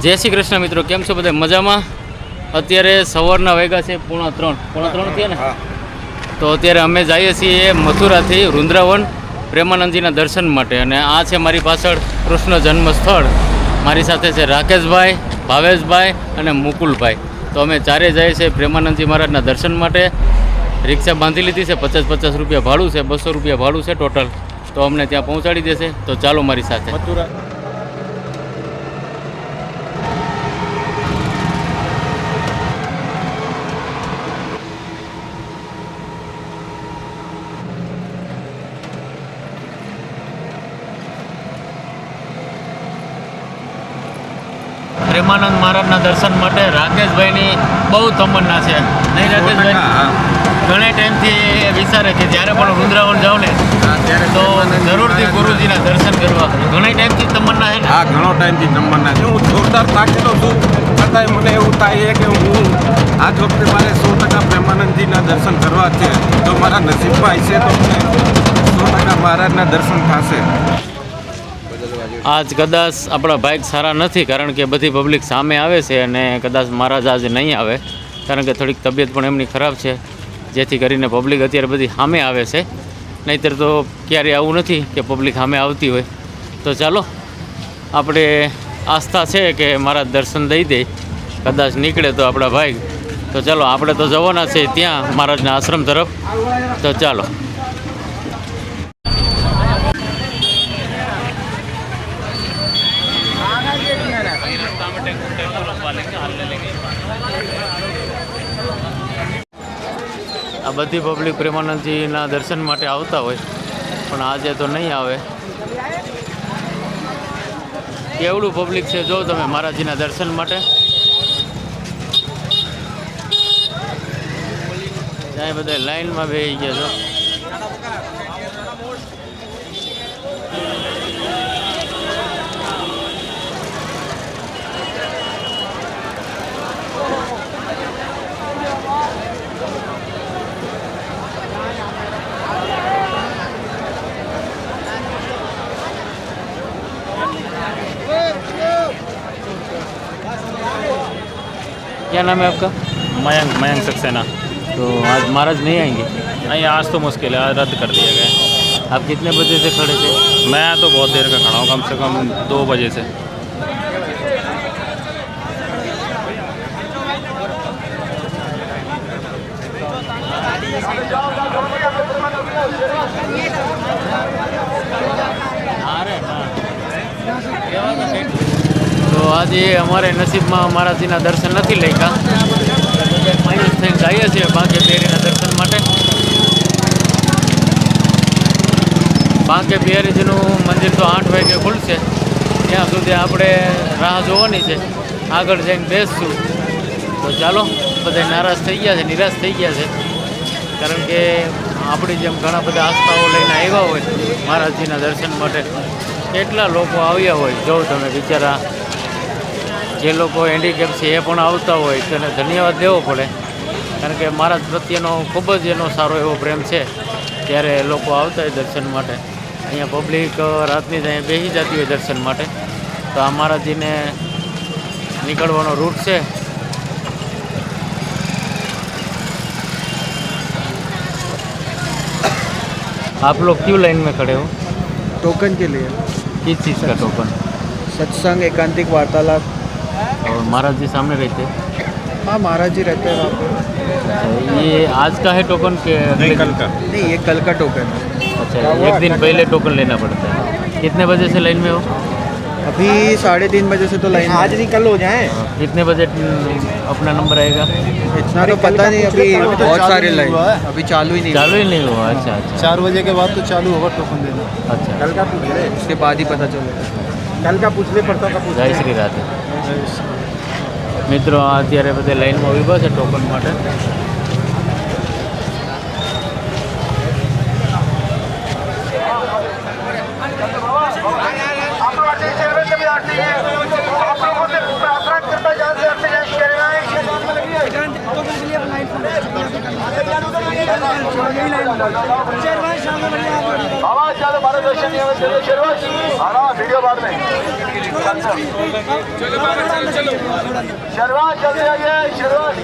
જય શ્રી કૃષ્ણ મિત્રો કેમ છો બધા? મજામાં? અત્યારે સવારના વાગ્યા છે પૂણા ત્રણ. પૂણા ત્રણ થયા ને? તો અત્યારે અમે જઈએ છીએ મથુરાથી વૃંદાવન પ્રેમાનંદજીના દર્શન માટે. અને આ છે મારી પાછળ કૃષ્ણ જન્મ સ્થળ મારી સાથે છે રાકેશભાઈ ભાવેશભાઈ અને મુકુલભાઈ. તો અમે ચારે જઈએ છીએ પ્રેમાનંદજી મહારાજના દર્શન માટે. રિક્ષા બાંધી લીધી છે પચાસ પચાસ રૂપિયા ભાડું છે બસો રૂપિયા ભાડું છે ટોટલ. તો અમને ત્યાં પહોંચાડી દેશે. તો ચાલો મારી સાથે. મથુરા પ્રેમાનંદ મહારાજના દર્શન માટે રાકેશભાઈની બહુ તમન્ના છે. નહીં રાકેશભાઈ? ઘણા ટાઈમથી એ વિચારે કે જ્યારે પણ વૃંદાવન જાઉં ને તો જરૂરથી ગુરુજીના દર્શન કરવા. ઘણા ટાઈમથી તમન્ના છે હા ઘણો ટાઈમથી તમન્ના છે. હું જોરદાર થાકેલો છું. છતાંય મને એવું થાય છે કે હું આજ વખતે મારે સો ટકા પ્રેમાનંદજીના દર્શન કરવા છે. તો મારા નસીબમાં હશે તો મને સો ટકા મહારાજના દર્શન થશે. આજ કદાચ આપણા બાઇક સારા નથી, કારણ કે બધી પબ્લિક સામે આવે છે અને કદાચ મહારાજ આજે નહીં આવે. કારણ કે થોડીક તબિયત પણ એમની ખરાબ છે, જેથી કરીને પબ્લિક અત્યારે બધી સામે આવે છે. નહીંતર તો ક્યારેય આવું નથી કે પબ્લિક સામે આવતી હોય. તો ચાલો, આપણે આસ્થા છે કે મારા દર્શન દઈ દે. કદાચ નીકળે તો આપણા ભાઈ. તો ચાલો, આપણે તો જવાના છે ત્યાં મહારાજના આશ્રમ તરફ. તો ચાલો. બધી પબ્લિક પ્રેમાનંદજીના દર્શન માટે આવતા હોય, પણ આજે તો નહીં આવે. કેવડું પબ્લિક છે જો તમે મહારાજીના દર્શન માટે. ત્યાં બધા લાઈનમાં બેસી ગયા છો. क्या नाम है आपका? मयंक मयंक सक्सेना। तो आज महाराज नहीं आएँगे? नहीं आज तो मुश्किल है आज रद्द कर दिया गया आप कितने बजे से खड़े थे? मैं तो बहुत देर का खड़ा हूँ कम से कम दो बजे से। તો આજે અમારે નસીબમાં મહારાજીના દર્શન નથી લખ્યા. માઇનસ થઈને જઈએ છીએ બાંકે બિહારીના દર્શન માટે. બાંકે બિહારીજીનું મંદિર તો આઠ વાગે ખુલશે. ત્યાં સુધી આપણે રાહ જોવાની છે. આગળ જઈને બેસશું. તો ચાલો બધા નારાજ થઈ ગયા છે, નિરાશ થઈ ગયા છે. કારણ કે આપણી જેમ ઘણા બધા આસ્થાઓ લઈને આવ્યા હોય મહારાજજીના દર્શન માટે. કેટલા લોકો આવ્યા હોય, જો તમે બિચારા જે લોકો હેન્ડીકેપ છે એ પણ આવતા હોય તેને ધન્યવાદ દેવો પડે કારણ કે મહારાજ પ્રત્યેનો ખૂબ જ એનો સારો એવો પ્રેમ છે ત્યારે લોકો આવતા હોય દર્શન માટે અહીંયા પબ્લિક રાતની જ અહીંયા બેસી જતી હોય દર્શન માટે તો આ મહારાજજીને નીકળવાનો રૂટ છે आप लोग क्यों लाइन में खड़े हो टोकन के लिए किस चीज़ का टोकन सत्संग एकांतिक वार्तालाप महाराज जी सामने रहते हाँ। महाराज जी रहते हैं वहाँ पे। अच्छा, ये आज का है टोकन के नहीं कल का। नहीं ये कल का टोकन है। अच्छा एक दिन पहले टोकन लेना पड़ता है। कितने बजे से लाइन में हो? अभी साढ़े तीन बजे से तो लाइन आज नहीं कल हो जाए। हाँ, कितने बजे अपना नंबर आएगा? इतना तो पता नहीं अभी तो बहुत सारे लाइन अभी चालू ही नहीं चालू ही नहीं हुआ अच्छा अच्छा। चार बजे के बाद तो चालू होगा टोकन देना। अच्छा। कल का उसके बाद ही पता चलेगा। कल का पूछ ले परसों का पूछ जय श्री મિત્રો અત્યારે બધે લાઈનમાં ઊભા છે ટોકન માટે. आवाज चालू भारत दर्शन शेरवाज हाँ वीडियो बाद में शेरवाज चलते आइए शेरवाज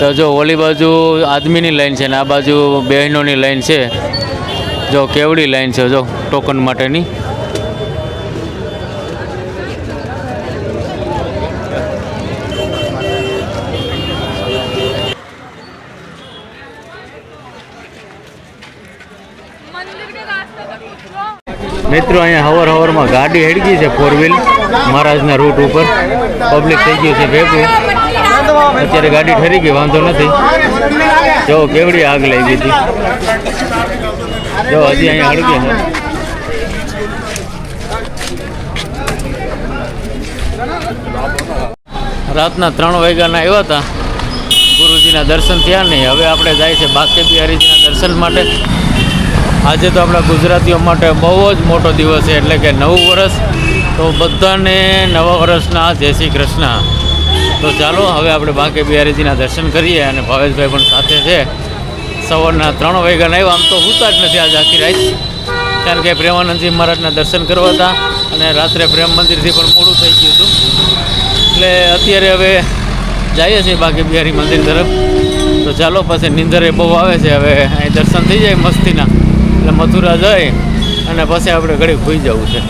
તો જો ઓલી બાજુ આદમીની લાઈન છે ને આ બાજુ બહેનોની લાઈન છે જો કેવડી લાઈન છે જો ટોકન માટેની મિત્રો અહીંયા હવર હવરમાં ગાડી હેડગી છે ફોર વ્હીલ મહારાજના રૂટ ઉપર. પબ્લિક થઈ ગયું છે ભેગું. અત્યારે ગાડી ઠરી ગઈ, વાંધો નથી. જો, કેવડી આગ લાગી હતી. જો, હજી અહીંયા હળગે છે. રાતના ત્રણ વાગ્યાના આવ્યા હતા. ગુરુજીના દર્શન થયા નહીં. હવે આપણે જાય છે બાકે બિહારીજીના દર્શન માટે. આજે તો આપણા ગુજરાતીઓ માટે બહુ જ મોટો દિવસ છે, એટલે કે નવું વર્ષ. તો બધાને નવા વર્ષના જય શ્રી કૃષ્ણ. તો ચાલો, હવે આપણે બાંકે બિહારીજીના દર્શન કરીએ અને ભાવેશભાઈ પણ સાથે છે. સવારના ત્રણ વાગ્યાના આવ્યા, આમ તો હોતા જ નથી આજે આખી રાત. કારણ કે પ્રેમાનંદજી મહારાજના દર્શન કરવા હતા અને રાત્રે પ્રેમ મંદિરથી પણ મોડું થઈ ગયું હતું. એટલે અત્યારે હવે જઈએ છીએ બાકી બિહારી મંદિર તરફ. તો ચાલો, પછી એ બહુ આવે છે, હવે અહીં દર્શન થઈ જાય મસ્તીના. એટલે મથુરા જઈ અને પછી આપણે ઘડી ખોઈ જવું છે.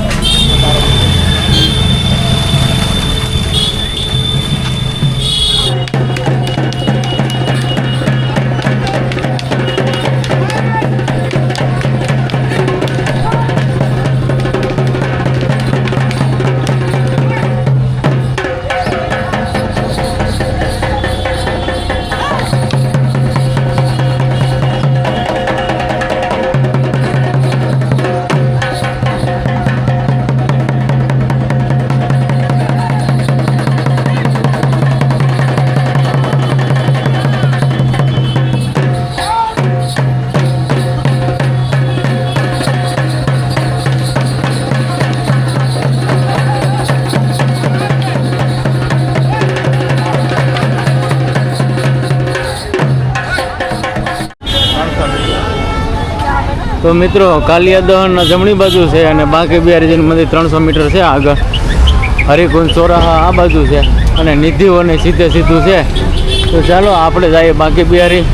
તો મિત્રો કાલિયા દહન જમણી બાજુ છે અને બાંકે બિહારીજીનું મંદિર ત્રણસો મીટર છે આગળ. હરિકુંજ ચોરાહા આ બાજુ છે અને નિધિઓને સીધે સીધું છે. તો ચાલો, આપણે જઈએ બાંકે બિહારી.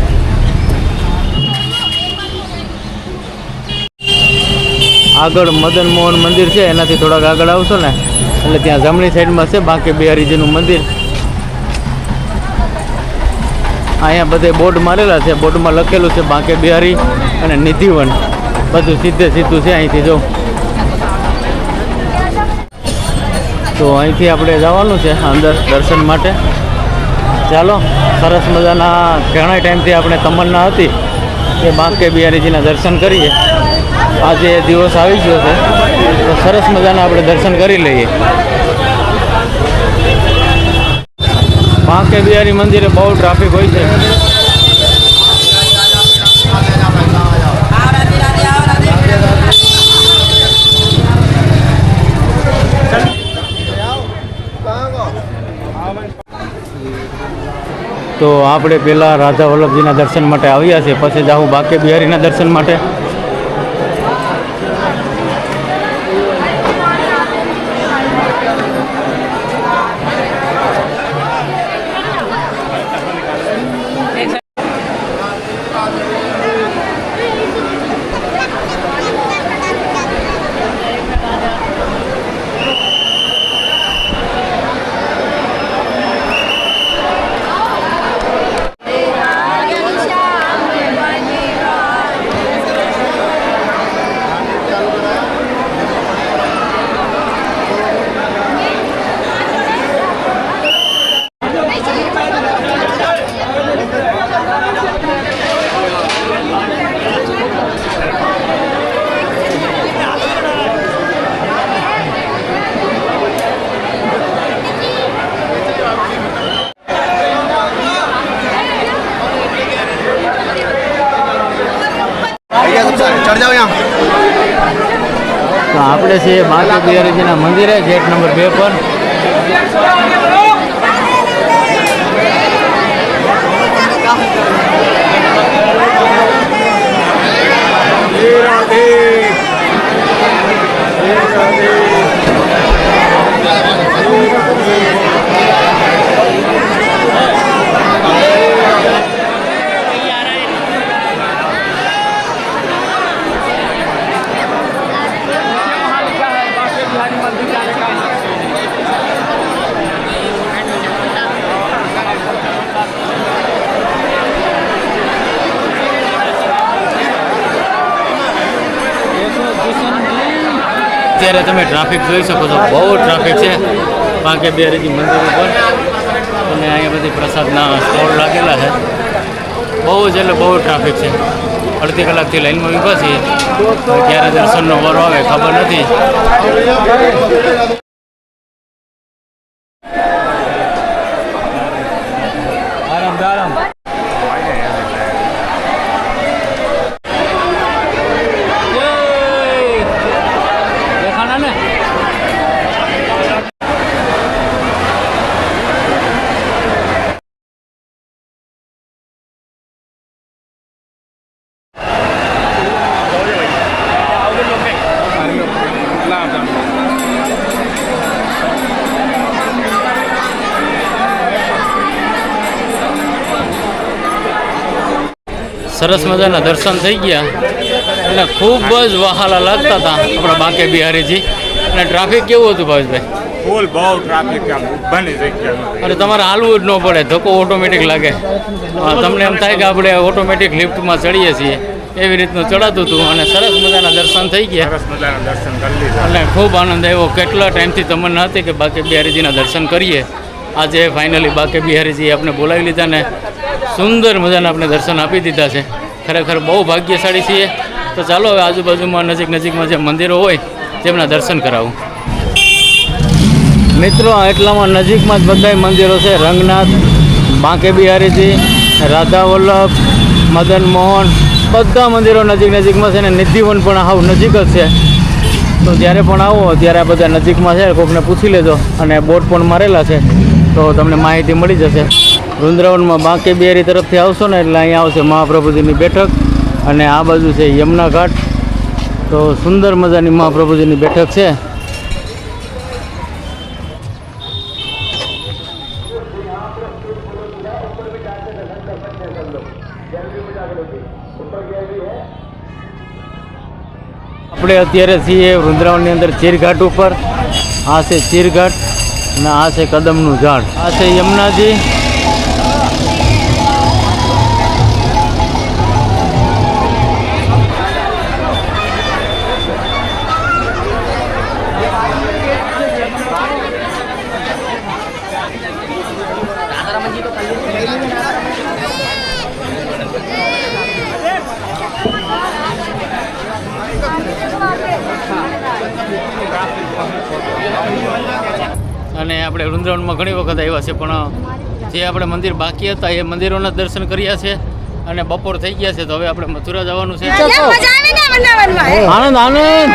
આગળ મદન મોહન મંદિર છે, એનાથી થોડાક આગળ આવશો ને. એટલે ત્યાં જમણી સાઈડમાં છે બાંકે બિહારીજીનું મંદિર. અહીંયા બધે બોર્ડ મારેલા છે, બોર્ડમાં લખેલું છે બાંકે બિહારી અને નિધિવન બધું સીધે સીધું છે, અહીંથી જો. તો અહીંથી આપણે જવાનું છે અંદર દર્શન માટે. ચાલો, સરસ મજાના ઘણા ટાઈમથી આપણે તમન્ના હતી કે બાંકે બિહારીજીના દર્શન કરીએ. આજે એ દિવસ આવી ગયો છે, તો સરસ મજાના આપણે દર્શન કરી લઈએ. બાંકે બિહારી મંદિરે બહુ ટ્રાફિક હોય છે. તો આપણે પહેલાં રાધા વલ્લભજીના દર્શન માટે આવ્યા છીએ. પછી જાઉં બાકે બિહારીના દર્શન માટે चढ़ जाओ यहाँ તો આપણે છીએ બાંકે બિહારીજીના મંદિરે ગેટ નંબર બે પર અત્યારે તમે ટ્રાફિક જોઈ શકો છો. બહુ ટ્રાફિક છે. પાંકે બિહારીજી મંદિર ઉપર. અને અહીંયા બધી પ્રસાદના સ્ટોલ લાગેલા છે. બહુ જ એટલે બહુ ટ્રાફિક છે. અડધી કલાકથી લાઈનમાં ઊભા છીએ. ક્યારે દર્શનનો વારો આવે ખબર નથી. સરસ મજાના દર્શન થઈ ગયા. અને ખૂબ જ વહાલા લાગતા હતા આપણા બાંકે બિહારીજી. અને ટ્રાફિક કેવું હતું ભાવેશભાઈ? ફૂલ બહુ ટ્રાફિક બની જગ્યા અને તમારે હાલવું જ ન પડે ધક્કો ઓટોમેટિક લાગે. તમને એમ થાય કે આપણે ઓટોમેટિક લિફ્ટમાં ચડીએ છીએ. એવી રીતનું ચડાતું હતું અને સરસ મજાના દર્શન થઈ ગયા. સરસ મજાના દર્શન કરી લીધા. અને ખૂબ આનંદ આવ્યો. કેટલા ટાઈમથી તમન્ના હતી કે બાકે બિહારીજીના દર્શન કરીએ. આજે ફાઇનલી બાકે બિહારીજી આપણે બોલાવી લીધા ને સુંદર મજાના આપણે દર્શન આપી દીધા છે. ખરેખર બહુ ભાગ્યશાળી છીએ. તો ચાલો હવે આજુબાજુમાં નજીક નજીકમાં જે મંદિરો હોય તેમના દર્શન કરાવું. મિત્રો એટલામાં નજીકમાં જ બધા મંદિરો છે. રંગનાથ, બાંકે બિહારીજી, રાધા વલ્લભ, મદન મોહન, બધા મંદિરો નજીક નજીકમાં છે ને નિધિવન પણ આવ નજીક જ છે. તો જ્યારે પણ આવો, ત્યારે આ બધા નજીકમાં છે. કોકને પૂછી લેજો અને બોર્ડ પણ મારેલા છે. તો તમને માહિતી મળી જશે. વૃંદાવનમાં બાંકે બિહારી તરફથી આવશો ને એટલે અહીંયા આવશે મહાપ્રભુજીની બેઠક અને આ બાજુ છે યમુના ઘાટ. તો સુંદર મજાની મહાપ્રભુજીની બેઠક છે. આપણે અત્યારે છીએ વૃંદાવનની અંદર ચીરઘાટ ઉપર. આ છે ચીરઘાટ અને આ છે કદમનું ઝાડ. આ છે યમુનાજી. પણ જે આપણે મંદિર બાકી હતા એ મંદિરોના દર્શન કર્યા છે અને બપોર થઈ ગયા છે તો હવે આપણે મથુરા જવાનું છે. આનંદ આનંદ.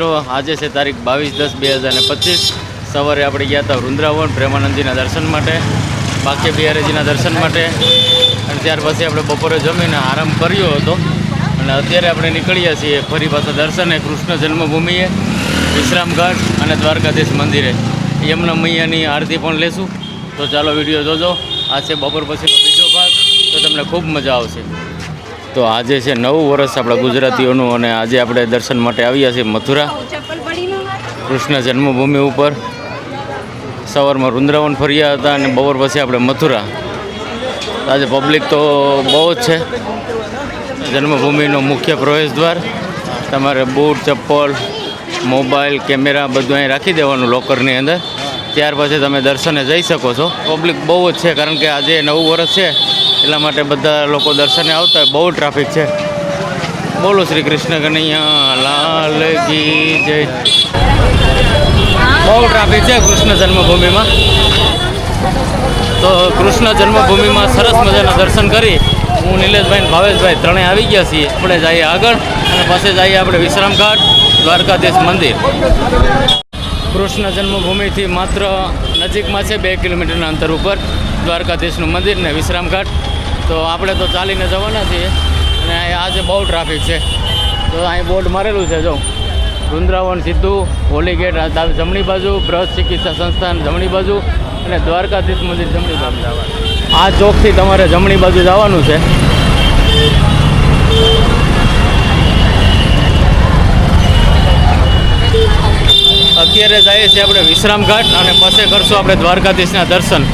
મિત્રો, આજે છે તારીખ બાવીસ દસ બે હજાર ને પચીસ. સવારે આપણે ગયા હતા વૃંદાવન પ્રેમાનંદજીના દર્શન માટે, બાકે બિહારીજીના દર્શન માટે. અને ત્યાર પછી આપણે બપોરે જમીને આરામ કર્યો હતો. અને અત્યારે આપણે નીકળ્યા છીએ ફરી પાછા દર્શને કૃષ્ણ જન્મભૂમિએ, વિશ્રામઘાટ અને દ્વારકાધીશ મંદિરે. યમુના મૈયાની આરતી પણ લેશું. તો ચાલો વીડિયો જોજો. આ છે બપોર પછીનો બીજો ભાગ. તો તમને ખૂબ મજા આવશે. તો આજે છે નવું વર્ષ આપણા ગુજરાતીઓનું અને આજે આપણે દર્શન માટે આવ્યા છીએ મથુરા. કૃષ્ણ જન્મભૂમિ ઉપર. સવારમાં વૃંદાવન ફર્યા હતા અને બપોર પછી આપણે મથુરા. આજે પબ્લિક તો બહુ જ છે. જન્મભૂમિનો મુખ્ય પ્રવેશ દ્વાર. તમારે બૂટ, ચપ્પલ, મોબાઈલ, કેમેરા બધું અહીં રાખી દેવાનું લોકરની અંદર. ત્યાર પછી તમે દર્શને જઈ શકો છો. પબ્લિક બહુ જ છે, કારણ કે આજે નવું વર્ષ છે. એટલા માટે બધા લોકો દર્શને આવતા હોય. બહુ ટ્રાફિક છે. બોલો શ્રી કૃષ્ણ કનૈયા લાલ કી જય. બહુ ટ્રાફિક છે કૃષ્ણ જન્મભૂમિમાં. તો કૃષ્ણ જન્મભૂમિમાં સરસ મજાના દર્શન કરી. હું નિલેશભાઈ ભાવેશભાઈ ત્રણેય આવી ગયા છીએ. આપણે જઈએ આગળ અને પછી જઈએ આપણે વિશ્રામઘાટ દ્વારકાધીશ મંદિર. કૃષ્ણ જન્મભૂમિથી માત્ર નજીકમાં છે, બે કિલોમીટરના અંતર ઉપર દ્વારકાધીશનું મંદિર ને વિશ્રામઘાટ. તો આપણે તો ચાલીને જવાના છીએ અને આજે બહુ ટ્રાફિક છે, તો અહીં બોર્ડ મારેલું છે, જો. વૃંદાવન સીધું હોલી ગેટ જમણી બાજુ બ્રશ ચિકિત્સા સંસ્થાન જમણી બાજુ અને દ્વારકાધીશ મંદિર જમણી બાજુ. આ ચોકથી તમારે જમણી બાજુ જવાનું છે. અત્યારે જઈએ છીએ આપણે વિશ્રામઘાટ અને પછી કરશું આપણે દ્વારકાધીશના દર્શન.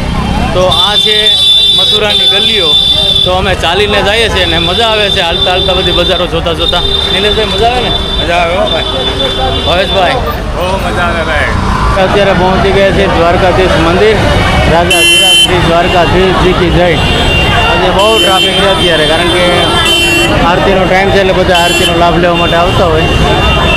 તો આ છે મથુરાની ગલીઓ. તો અમે ચાલીને જઈએ છીએ અને મજા આવે છે હાલતા હાલતા બધી બજારો જોતા જોતા. નીલેશભાઈ મજા આવે ને? મજા આવે હો ભાઈ. ભવેશભાઈ બહુ મજા આવે ભાઈ. અત્યારે પહોંચી ગયા છે દ્વારકાધીશ મંદિર. રાજા શ્રી દ્વારકાધીશજી કી જય આજે બહુ ટ્રાફિક છે અત્યારે કારણ કે આરતીનો ટાઈમ છે એટલે બધા આરતીનો લાભ લેવા માટે આવતા હોય.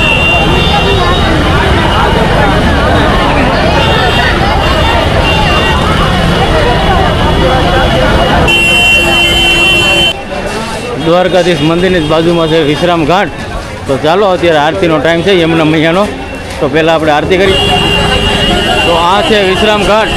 દ્વારકાધીશ મંદિરની જ બાજુમાં છે વિશ્રામ ઘાટ. તો ચાલો, અત્યારે આરતીનો ટાઈમ છે, યમુના મૈયાનો. તો પહેલાં આપણે આરતી કરી. તો આ છે વિશ્રામ ઘાટ.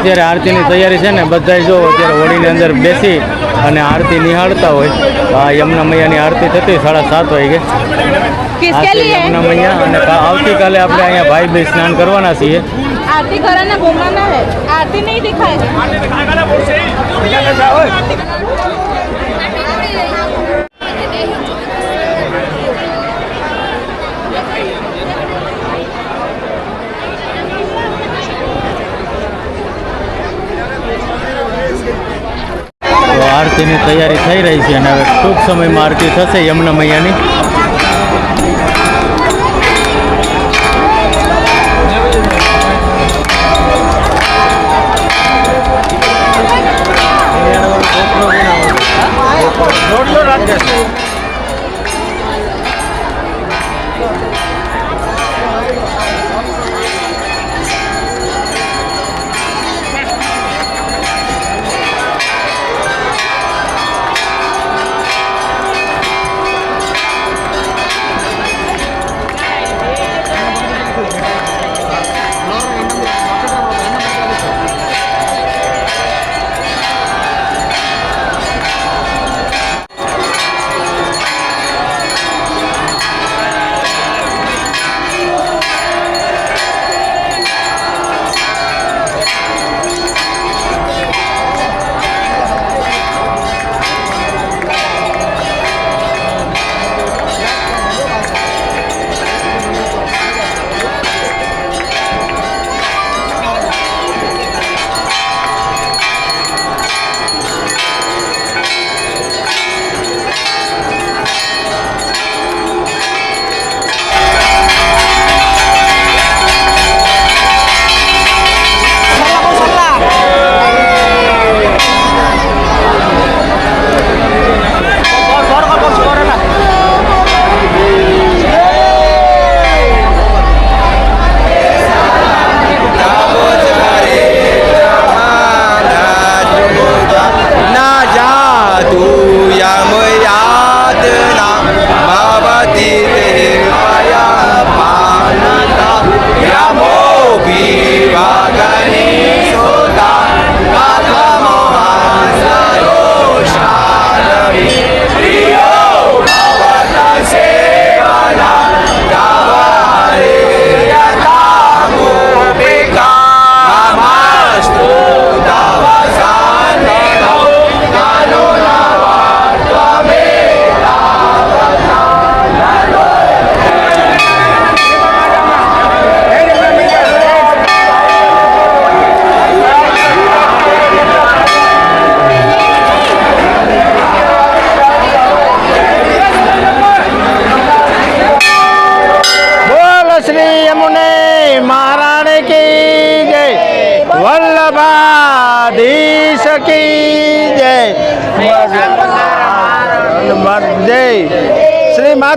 અત્યારે આરતીની તૈયારી છે ને બધા જો અત્યારે હોળીની અંદર બેસી અને આરતી નિહાળતા હોય આ યમુના મૈયાની આરતી થતી સાડા સાત વાગે. યમુના મૈયા અને આવતીકાલે આપણે અહીંયા ભાઈ ભાઈ સ્નાન કરવાના છીએ. આરતી ઘરના આરતી નહીં દેખાય. આરતીની તૈયારી થઈ રહી છે અને હવે ટૂંક સમયમાં આરતી થશે યમુના મૈયાની.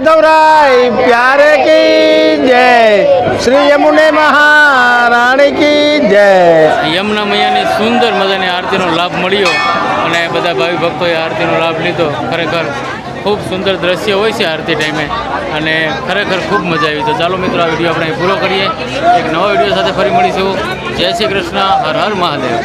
માધવરાય પ્યારે કી જય. શ્રી યમુને મહારાણી કી જય. યમુના મૈયાની સુંદર મજાની આરતીનો લાભ મળ્યો અને બધા ભાવિ ભક્તોએ આરતીનો લાભ લીધો. ખરેખર ખૂબ સુંદર દ્રશ્ય હોય છે આરતી ટાઈમે અને ખરેખર ખૂબ મજા આવી. તો ચાલો મિત્રો, આ વીડિયો આપણે પૂરો કરીએ. એક નવા વીડિયો સાથે ફરી મળીશું. જય શ્રી કૃષ્ણ, હર હર મહાદેવ.